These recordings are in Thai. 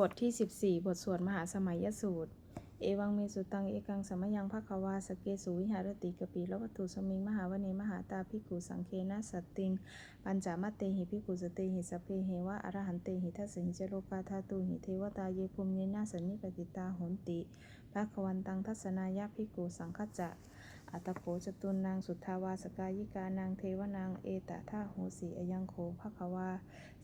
บทที่ 14 บทสวดมหาสมัยยสูตร เอวังเมสุตัง เอกังสมยังภควาสเกสุวิหารติกปีละวัตถุสมิง มหาวเนมหาตาภิกุสังเคนะสตติง ปัญจามเตหิภิกุสเตหิสพเพเหวะอรหันเตหิทัสหิจโลกาธาตุหิเทวตาเยภูมิเยนะสันนิปติตาโหนติภควันตังทัศนายะภิกุสังคจจะ อัตโขจตุนนางสุทธาวาสกายิกานางเทวนางเอตทาโหสีอยังโคภควา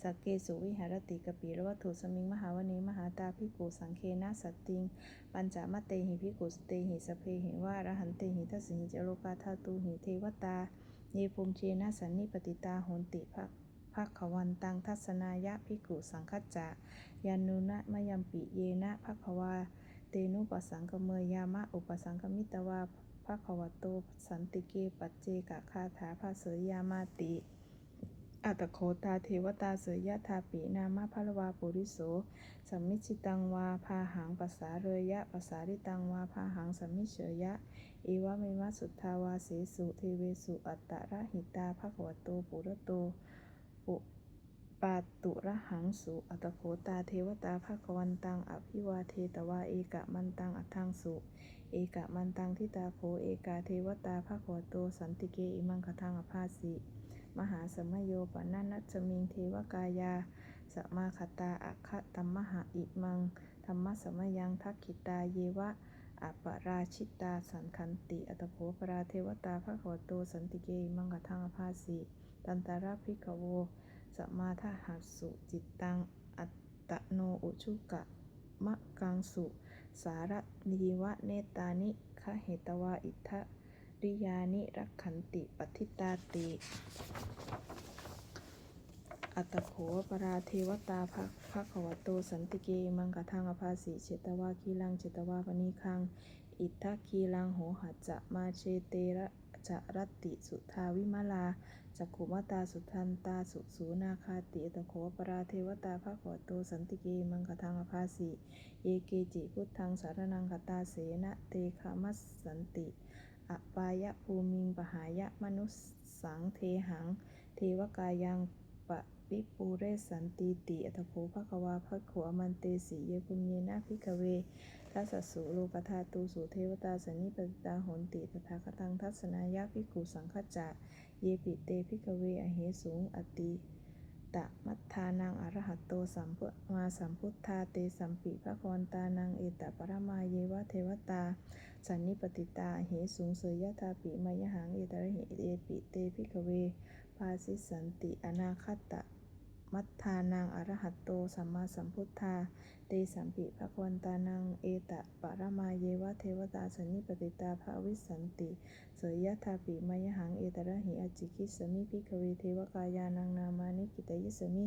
สกเกสุวิหารติกปีละวัตถุสมิงมหาวเนมหาตาภิกุสังเคนะสติง ปัญจมเตหิภิกุสเตหิสเพหิวะอรหันเตหิทัสหิจโลกาธาตุหิเทวตา เยภูมิเชนะสันนิปติตาโหนติภภควันตังทัศนายะภิกุสังคจจะยานุนะมยัมปิเยนะภควา เตนุปสังกเมยามะอุปสังกมิตวาะคะวะโต สันติเกปัจเจกคาถาภาเสยามาติ อัตโคตาเทวตาเสยยะทาปินามะพะละวาปุริโสสัมมิชิตังวาพาหังปัสสาเรยะปัสสาริตังวาพาหังสัมมิเฉยยะเอวะเมมะสุทธาวาเสสุเทเวสุอัตตะระหิตาภะคะวะโตปุระโตปุ ปาตุระหังสุอัตโคตาเทวตาภะควันตังอภิวาเทตวาเอกะมันตังอัตถังสุ เอกะมันตังทิตาโคเอกาเทวตาภาควโตสันติเกอิมังคทังอภาสิมหาสมโยปนันนัจมิงเทวกายาสมาคตาอัคตัมมหาอิมังธรรมสมยังทักขิตาเยวะอปราชิตาสันคันติ อัตโขปราเทวตาภาควโตสันติเกอิมังคทังอภาสิตันตาราภิกขโว สมาทหัสสุจิตตังอัตตโนอุชุกะมะกังสุ สารนีวะเนตานิคะเหตวาอิทะริยานิรักขันติปฏิตาติ อัตโขปราเทวตาภะภะคะวโตสันติเกมังกะทังอภาสิเชตวาคีลังเชตวาปณีคัง อิทธะคีลังโหหัจจะมาเชเตระ จรติสุทาวิมาลาจักขุมตาสุทันตาสุสูนาคาติอัตโขปราเทวตาภะคะวะโตสันติเกมังกะทังอภาสิเอเกจิพุทธังสารนังคตาเสนะเตคามัสสันติอปายะภูมิงปหายะมนุสสังเทหัง เทวกายังปะปิปูเรสันติติอัตโขภควาภขวมันเตสีเยปุญเยนะพิกเว ทัสสสุโลกธาตูสุเทวตาสนิปตตาหนติตถาคตังทัศนายะภิกขุสังคจะเยปิเตพิกเวอเหสูงอติตะมัทธานังอรหัตโตสัมพุมาสัมพุทธาเตสัมปิภควันตานังเอตปรมาเยวะเทวตา สันนิปติตาเหสูงเสยยะทาปิมายหังเอตระหิเอปิเตพิกเว ภาสิสันติอนาคตะ มัทธานังอรหัตโตสัมมาสัมพุทธาเตสัมปิภควันตานังเอตะปรมาเยวะเทวตาสันนิปติตาภาวิสันติ เสยยะทาปิมยหังเอตระหิอจิกิสมิพิกเวเทวกายานังนามานิกิตยิสมิ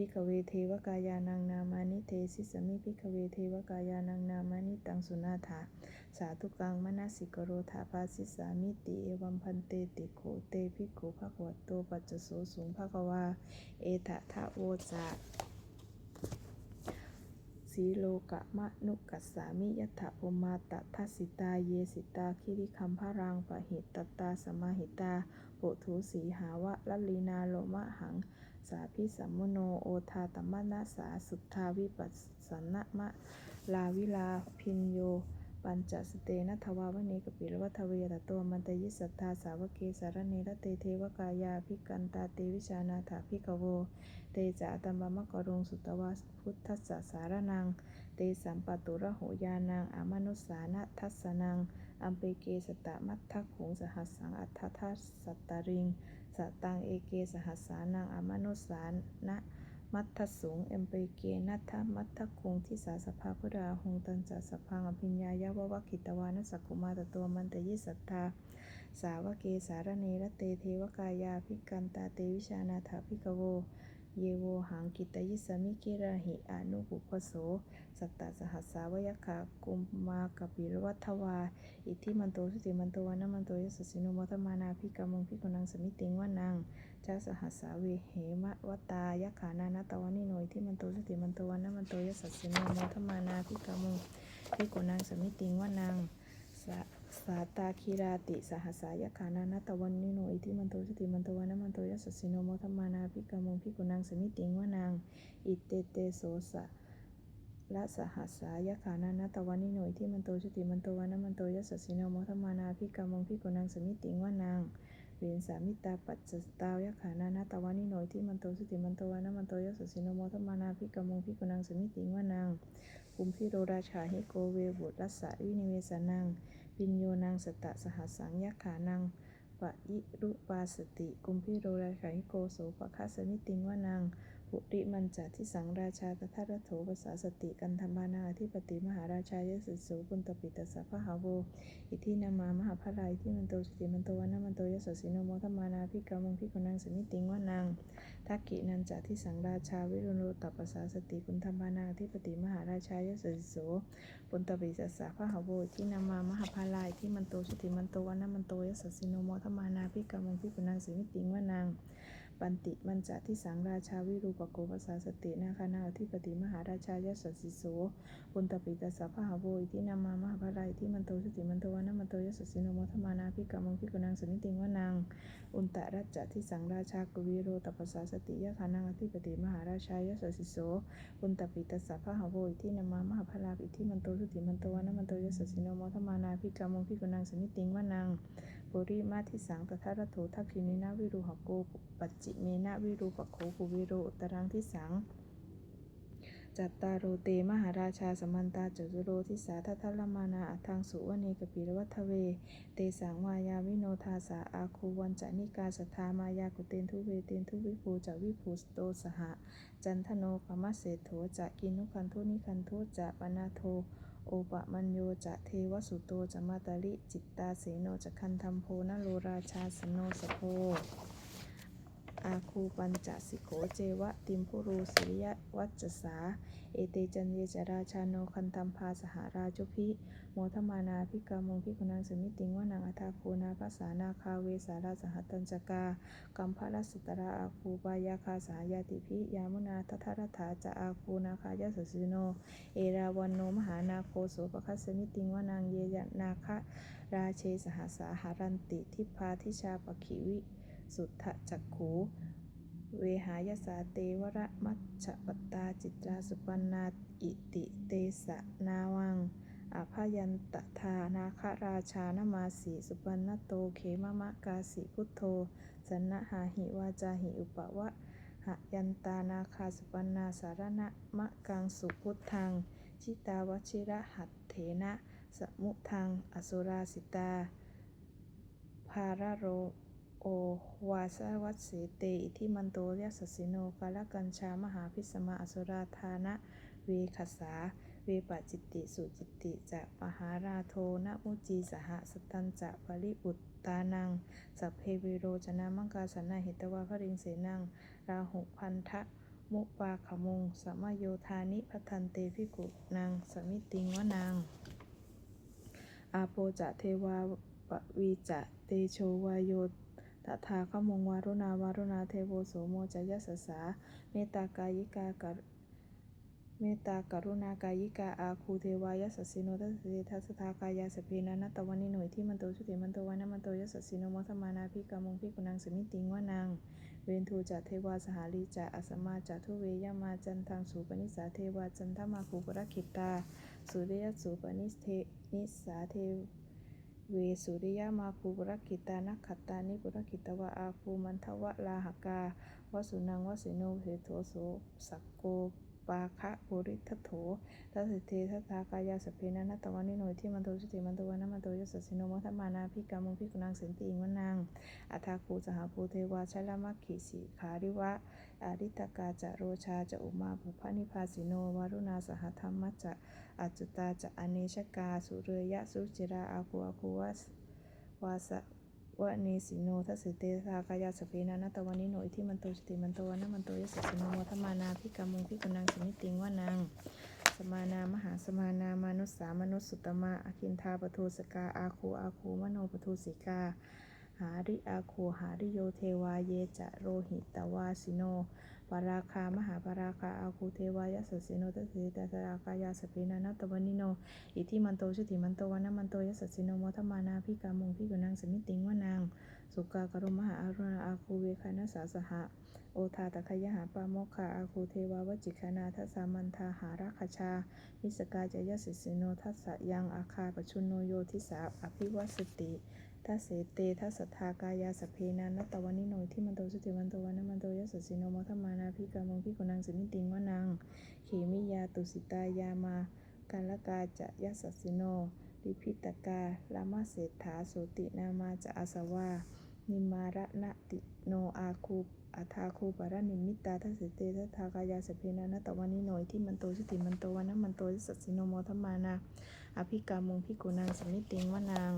พิกเวเทวกายานังนามานิเทสิสมิพิกเวเทวกายานังนามานิตังสุนาถาสาธุกังมนาสิกโรธาภาสิสามิติเอวัมพันเตติโขเตภิกขุภควตโตปัจจโสสุงภควาเอทะทะโวจาสีโลกะมะนุกัสสามิยัตถะภมาตทัสิตาเยสิตาคิริคัมพรังปะหิตตตาสมาหิตาปุถุสีหาวะลลีนาโลมะหัง สาพิสัมมุโนโอทาตมนะสาสุทธาวิปัสสนะมะลาวิลาพินโย ปัญจสเตนะทวาวเนกปิลวัทเวตโตมันตยิสัทธาสาวเกสารเนรเตเทวกายาภิกันตาเตวิชานาถาภิกโว เตจาตัมบมะกรุงสุตวาพุทธัสสะสารนัง เตสัมปตุระโหยานังอามนุสสานะทัสนังอัมเปเกสตะมัททักขุงสหัสสังอัทธทัสสัตตริง สตังเอเกสหัสสานังอามนุสานะมัทธสุงเอมเปเกนัทธมัทธคุงที่สาสภาพุดาหงตันจัสพังอภิญญายาววัคิตวานะสักุมาตตัวมันตยิสัทธา สาวเกสารเนรเตเทวกายาภิกันตาเตวิชานาถาภิกโว เยโวหังกิตยิสมิกิระหิอนุปุพโส สัตตสหัสสาวยคากุมมากปิรวัทวา อิทธิมันโตสุติมันโตวานะมันโตยสสสิโนมัตมานาภิกามุงภิกุนังสมิติงวานังจัสหัสสาเวเหมะวตายขานานาตวานิโนอิทิมันโตสุติมันโตวานะมันโตยสสสิโนมัตมานาภิกามุงภิกุนังสมิติงวานังสะ สาตาคีราติสหัสสายขานานาตวันนิโนอิทิมันโตสติมันโตวานมันโตยัสสิโนโมทมมานาภิกามงภิกุนังสมิติงวานางอิเตเตโสสะละสหัสสายะขานานาตวันนิโนอิทิมันโตชุติมันโตวานมันโตยัสสิโนโมทมานาภิกรรมงพิกุนังสมิติงวานางเวนสามิตาปัจจตาวยะขานานาตวานิโนอิทิมันโตชุติมันโตวานมันโตยสสิโนโมทมานาภิกมงพิกุนังสมิติงวานางกุมพิโรราชาหิโกเวบุตรัสสะวินิเวสนัง พิญโยนางสตะสหัสสังยะขานังปะยิรุปาสติ กุมพิโรราชาหิโกโสภะคะสนิติงวานัง ริมันจัทิสังราชาตถารัตโถภาษาสติกันธรรมานาธิปติมหาราชายสุสโสปุณตปิตัสสะพหาโวอิทินามามหาภลายที่มันโตสติมันโตวันมันโตยสสสิโนโมทมานาภิกรมงพิกุนังสมิติงวานังทักกินันจัทิสังราชาวิรุณโรตัปปสาสติคุณธรรมานาธิปติมหาราชายสุสโสปุณตปิตัสสะพหาโวอิทินามามหาภลายที่มันโตสติมันโตวันมันโตยสสสิโนโมทมานาภิกรมงพิกุนังสมิติงวานัง ปันติมันจะที่สังราชาวิรูปโกภาษาสตินาคานาอธิปติมหาราชายสสสิโสปุณตปิตัสสะพะหาโวอิทินามามหาภลายที่มันโตสติมันโตวันนะมันโตยสสสิโนโมทมานาภิกรมงพิกุนังสมิติงวานังอุนตรัจจะที่สังราชากวีโรตัปปสาสติยะขานังอธิปติมหาราชายสสสิโสอุนตปิตัสสะพะหาโวอิทินามามหาภลาภิทิมันโตสติมันโตวันนะมันโตยสสสิโนโมทมานาภิกรมงพิกุนังสมิติงวานัง ปุริมาทิสังตถารัตโถทักขินินาวิรูหโกปัจจิเมนะวิรูปโขกุวิโรตรังทิสังจัตตารโรเตมหาราชาสมันตาจตุโรทิสาทัทธลมานาอัทังสุวเนกปิรวัฏเว เตสังวายาวิโนทาสาอาคูวันจานิกาสทธามายากุเตนทุเวเตนทุวิภูจะวิภูสโตสหะจันทโนกมะเศโถจะกินุคันโทนิคันโทจะปนาโท โอปะมัญโยจะเทวสุโตจะมาตาลิจิตตาเสโนจะคันธรรมโพนโลราชาสโนสโพ อาคูปัญจสิโขเจวะติมพุรูสิริยวัจสา เอเตจันเยจราชาโนคันธรรมพาสหาราจุพิโมทมานาภิกามงพิกุนังสมิติงวานังอัทาโคนาภาษานาคาเวสาราสหัตัญจกากัมภรสตราอาคูปายาคาสายาติพิยามุนาทัทธรัฐาจะอาคูนาคายาสสิโน เอราวันโนมหานาโคโสปคัสสมิติงวานางเยยนาคะราเชสหสาหารันติทิพาทิชาปขิวิ สุทธจักขูเวหายสาเตวระมัชปตาจิตราสุปันนาอิติเตสะนาวังอาพยันตทานาคราชานมาสีสุปันนโตเขมมะกาสิพุทโธสนหาหิวาจาหิอุปวะหะยันตานาคาสุปันนาสารณะมะกังสุพุทธัง ชิตาวชิระหัตเถนะ สมุทัง อสุราสิตา ภาระโร โอวาสวัตเสเตอิทิมันโตยสสสิโนกาลกัญชามหาพิสมาอสุราธานะเวขสาเวปจิตติสุจิตติจะมหาราโทนะมุจีสหสตันจะปริอุตตานังสัพเพเวโรจนามังกาสนาหิตวาพริงเสนังราหุพันทะมุปาขมุงสมโยธานิพัทันเตพิกุนางสมิติงวนางอาโปจะเทวาปวีจะเตโชวายโย ตถาคมงวารุณาวารุณาเทโวโสโมจยสสาเมตตากายิกากรเมตตากรุณากายิกาอาคูเทวายสสสิโนทัสสเตทัสสทากายาสเพนะนัตตวันนิโนยที่มันโตชุติมันโตวันะมันโตยสสสิโนมัทมานาภิกามงพิกุนังสมิติงวานางเวนทูจะเทวาสหาลีจะอสมาจะทุเวยามาจันทังสูปนิสาเทวาจันทมาคูปรคิตาสุริยสูปนิสเทนิสาเท เวสุริยมาคูปรคิตานักขตานิปุรกิตวะอาคูมันทวะลาหกาวสุนังวสิโนเหโทโสสักโก ปาคะปุริทัตโถทัสเททัสทากายาสพเพนะนัตวันนิโนที่มันโตชุติมันโตวันนะมันโตยสสสิโนมัทมานาภิกามงพิกุนังสินติอิงวนังอัทาคูสหภูเทวาชลมัคคิสิขาริวะอาริตกาจะโรชาจะอุมาภุพานิพาสิโนวารุณาสหธรรมจะอัจจุตาจะอเนชกาสุเรยะสุจิราอาคูอาคูวสวาส วะเนสิโนทัสเตสากายาสพเปนานาตวานิโนอิทิมันโตชติมันโตวันนะมันโตยสสิโนธรรมานาพิกามุงพิกุนังสมิติงวานังสมานามหาสมานามนุษย์สามนุษย์สุตมะอคินทาปทูสกาอาคูอาคูมโนปทูสิกาหาริอาคูหาริโยเทวาเยจะโรหิตวาสิโน ปาราคามหาปาราคาอาคูเทวายสสสิโนตัสสิตาสรากายาสพเพนะนัตวันนิโน อิทิมันโตชุติมันโตวนนะมันโตยสสสิโนโมทมานาพิกามงพิกุนังสมิติงวนาง สุกากรุมหาอารุณาอาคูเวคานาสาสหะ โอทาตะคยหาปามคคาอาคูเทวาวจิคนาทัสามันทาหาราคชาวิสกาจยสสิโนทัสสยังอาคาปชุนโนโยทิสาอภิวัสติ ทัสเสเตทัสสทากายาสเพนานัตตวานิโนที่มันโตสุติมันโตวันมันโตยสสิโนมทมานาภิกามงพิกุนังสินิติงวนังเขมิยาตุสิตายามาการละกาจะยสสิโนลิพิตกาลามาเศรษฐาโสตินามาจะอาสวานิมารณติโนอาคูอัทาคูปารนิมิตตาทัสเตทัทากายาสเพนานัตตวานิโนที่มันโตสุติมันโตวันมันโตยสสิโนโมทมานาอภิกามงพิกุนังสินิติงวนัง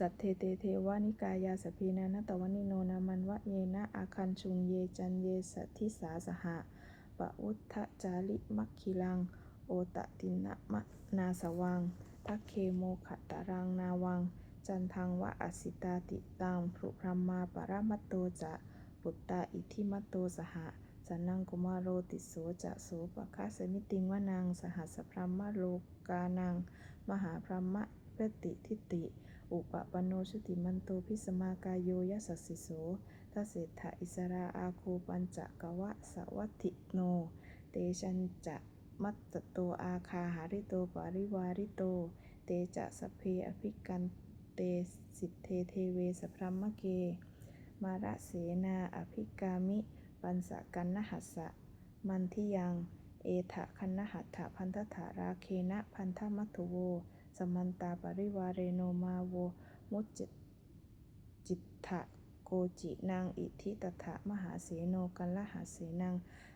สัตเทเตเทวานิกายาสพเพนานตตวานิโนนามันวะเยนะอาคันชุงเยจันเยสัทธิสาสหะปะวุฒจาริมัคคิลัง โอตตินะมะนาสวัง ทัคเคโมขตารังนาวัง จันทังวะอสิตาติตังพรุพรหมาปรามัตโตจะปุตตาอิทิมัตโตสหะสนังกุมารโรติโสจะโสปะคะสมิติงวะนางสหัสพรหมโลกานัง มหาพรหมเปติทิติ อุปปโนชุติมันโตพิสมากายโยยสัสสิโสทัสเสถะอิสราอาโคปัญจกวะสวัติโน เตชันจะมัตตโตอาคาหาริโตปาริวาริโต เตจะสเพอภิกันเตสิทเทเทเวสพรหมเก มาระเสนาอภิกามิ ปันสะกันนหัสสะ มันทิยัง เอถะคันนหัตถะพันธถาราเคนะพันธมัตุโว สมันตาปริวาเรโนมาโว มุจจิตถะโกจินางอิทิตถะมหาเสโนกันละหาเสนัง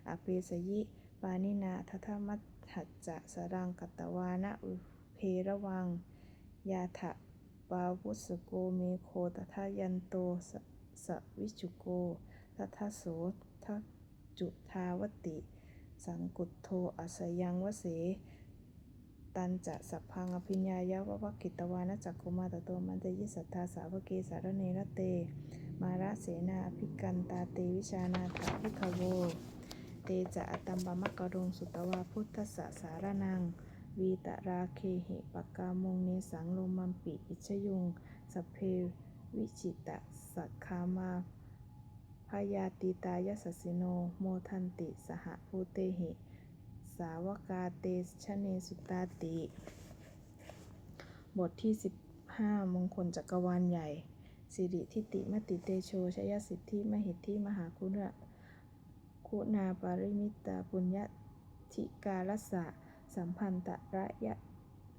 อเปสยิ ปานินาทัทมัตหัจจะสรังกัตวานะเพระวัง ยาถะปาวุสโกเมโคตถายันโตสสวิจุโกทัทโสทัจุทาวติ สังกุตโทอัสยังวเส ตันจะสัพพังอภิญญายาวะวะกิตวานะจักกุมาตตโตมันเตยิสัทธาสาวเกสารเนรเต มาระเสนาอภิกันตาเตวิชานาถาภิกขโว เตจะอตัมปมะกรงสุตวาพุทธสสารนัง วีตราเคหิปกามงเนสังโลมัมปิอิชยุงสเพวิจิตะสักามาพยาติตายสสสิโน โมทันติสหภูเตหิ สาวกาเตชะเนสุตาติ บทที่ 15 มงคลจักรวาลใหญ่ สิริทิติมติเตโชชยสิทธิมหิทธิมหาคุณะคุณาปริมิตาปุญญธิกาลสะ สัมพันตระยะ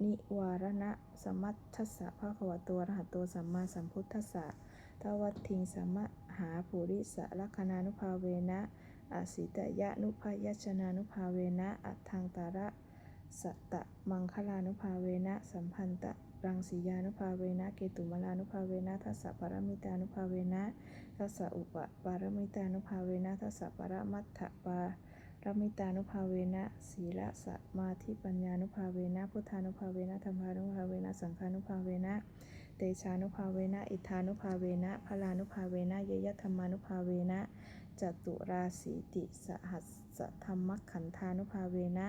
นิวารณะ สมัตทัสสะภะคะวะตอะรหะโตสัมมาสัมพุทธัสสะทวัตถิงสมะหาปุริสะลักขณานุภาเวนะ อสิตยะนุภยัชนานุภาเวนะ อัตถังตาระสัตตะมังคลานุภาเวนะ สัมพันตะรังสียานุภาเวนะ เกตุมลานุภาเวนะทัสสะปรมิตานุภาเวนะทัสสะอุปปารมิตานุภาเวนะทัสสะปรมัตถปารมิตานุภาเวนะศีละสมาธิปัญญานุภาเวนะพุทธานุภาเวนะธรรมานุภาเวนะสังฆานุภาเวนะเตชานุภาเวนะอิทานุภาเวนะพลานุภาเวนะเยยธรรมานุภาเวนะ จตุราสีติสหัสสธรรมขันธานุภาเวนะ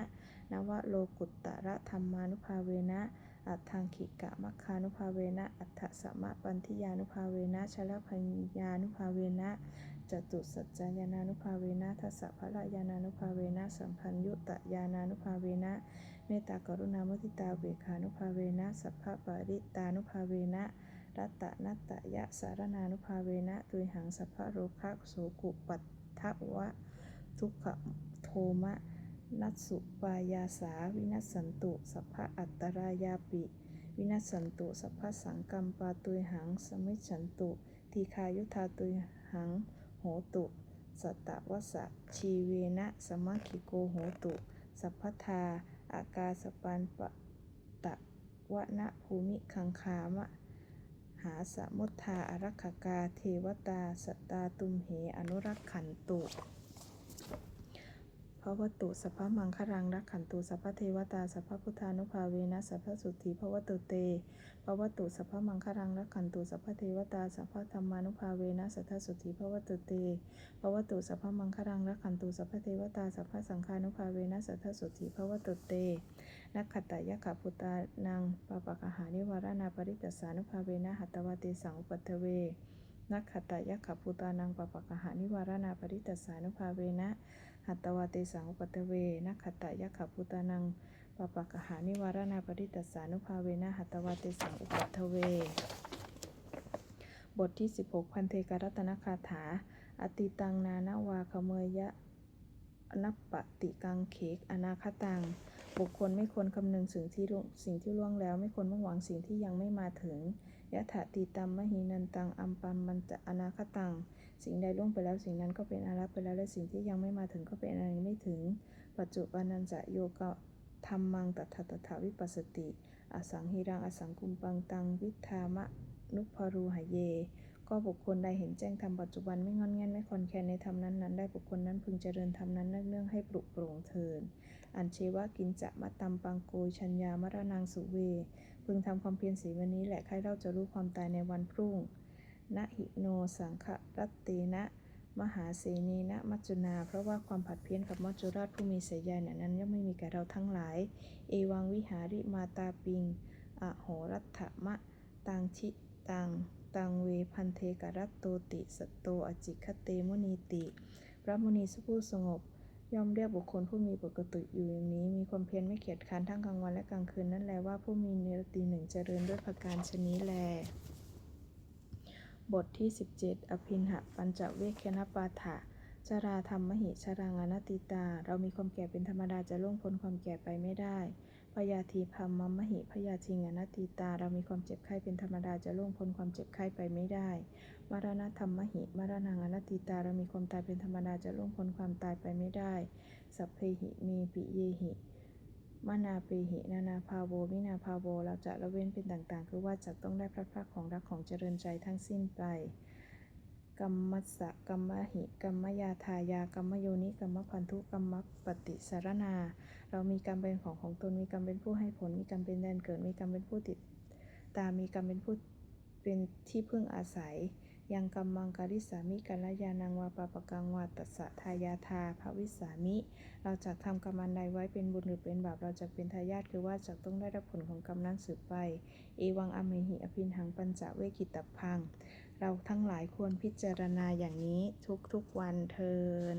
นวโลกุตตระธรรมานุภาเวนะ อัตถังขิกะมัคคานุภาเวนะ อัฏฐสมะปันทิยานุภาเวนะชลพัญญานุภาเวนะจตุสัจจายานานุภาเวนะทัสสะพระยานานุภาเวนะ สัมพัญยุตตยานานุภาเวนะ เมตตากรุณามุทิตาเวขานุภาเวนะ สัพพะปริตานุภาเวนะ รัตนัตยะสารนานุภาเวนะตุยหังสัพพะโรคะโสกุปัตถวะ ทุกขโทมะ นัสสุปายาสาวินัสสันตุ สัพพะอัตตรายาปิ วินัสสันตุ สัพพะสังกัมปาตุยหัง สมิฉันตุ ทีคายุทาตุยหัง โหตุ สัตตวสะชีเวนะสมัคคิโกโหตุ สัพพทาอากาสปันปะตะวะนะภูมิคังคามะ หาสมุทธาอารักขกาเทวตาสตตาตุมเหอนุรักขันตุ พระวัตุสัพพมังครังรักขันตุสัพพเทวตาสัพพพุทธานุภาเวนะสัพพสุทธิพระวัตุเตพระวัตุสัพพมังครังรักขันตุสัพพเทวตาสัพพธรรมานุภาเวนะสัทธสุทธิพระวัตุเตพระวัตุสัพพมังครังรักขันตุสัพพเทวตาสัพพสังฆานุภาเวนะสัทธสุทธิพระวัตุเตนักขตายะขปุตานังปะปะกหานิวารณาปริตตสานุภาเวนะหัตวาเตสังอุปัตเวนักขตายะขภูตานังปปะกหานิวารณาปริตสานุภาเวนะ หัตตวาเตสังอุปัตเวนักขตายะขภูตานังปปะกหานิวารณาปริตัสานุภาเวนะหัตตวาเตสังอุปัตเว บทที่ 16 พันเทกรัตนคาถา อติตังนานาวาขเมยยะนัปปติกังเขกอนาคตัง บุคคลไม่ควรคำนึงสิ่งที่ล่วงสิ่งที่ล่วงแล้ว ไม่ควรมุ่งหวังสิ่งที่ยังไม่มาถึงยะถาติตัมมหินันตังอัมปัมมันจะอนาคตัง สิ่งใดล่วงไปแล้วสิ่งนั้นก็เป็นอารักไปแล้ว และสิ่งที่ยังไม่มาถึงก็เป็นอะไรไม่ถึง ปัจจุบันนันจะโยกะธรรมังตถาตถาวิปัสสติ อสังหิรังอสังกุมปังตังวิธามะนุพารูหายเย ก็บุคคลใดเห็นแจ้งธรรมปัจจุบันไม่งอนแง่นไม่คอนแคนในธรรมนั้นนั้นได้บุคคลนั้นพึงเจริญธรรมนั้นเนื่องให้ปลุกโปร่งเทิน อันเชวะกินจะมะตัมปังโกยชัญญามรณังสุเว พึงทำความเพียรสีวันนี้แหละใครเราจะรู้ความตายในวันพรุ่ง นะหิโนสังขรัตเตนะมหาเสนีนะมัจจุนา เพราะว่าความผัดเพี้ยนกับมัจจุราชผู้มีเสยใหญ่นั้นย่อมไม่มีแก่เราทั้งหลาย เอวังวิหาริมาตาปิง อโหรัตถมะ ตังชิตัง ตังเวพันเทกรัตโตติสตโตอจิคเตมุนีติ พระมุนีสุผู้สงบ ย่อมเรียกบุคคลผู้มีปกติอยู่อย่างนี้ มีความเพียรไม่เกียจคร้านทั้งกลางวันและกลางคืนนั่นแหละว่าผู้มีเนรตีหนึ่งเจริญด้วยประการชนี้แล บทที่ 17 อภินหะปัญจเวคณปาฐะชราธรรมมหิชรังอนติตา เรามีความแก่เป็นธรรมดาจะล่วงพ้นความแก่ไปไม่ได้ พยาธีพัมมมหิพยาทิงอนติตา เรามีความเจ็บไข้เป็นธรรมดาจะล่วงพ้นความเจ็บไข้ไปไม่ได้ มรณะธรรมมหิมรณังอนตติตา เรามีความตายเป็นธรรมดาจะล่วงพ้นความตายไปไม่ได้ สัพเพหิเมปิเยหิ มนาเปหินานาภาโววินาภาโวเราจะละเว้นเป็นต่างๆ คือว่าจะต้องได้พระพรากของรักของเจริญใจทั้งสิ้นไปกัมมัสสะกัมมหิกัมมยาทายากัมมโยนิกัมมพันธุกัมมปฏิสารนา เรามีกรรมเป็นของของตนมีกรรมเป็นผู้ให้ผล มีกรรมเป็นแดนเกิดมีกรรมเป็นผู้ติดตามมีกรรมเป็นผู้เป็นที่พึ่งอาศัย ยังกัมมังการิสามิกัลยานังวาปะปะกังวาตัสสะทายาทาภวิสามิ เราจะทำกรรมันใดไว้เป็นบุญหรือเป็นบาปเราจะเป็นทายาทคือว่าจะต้องได้รับผลของกรรมนั้นสืบไป เอวังอเมหิอภินหังปัญจเวกิตพัง เราทั้งหลายควรพิจารณาอย่างนี้ทุกๆวันเทิน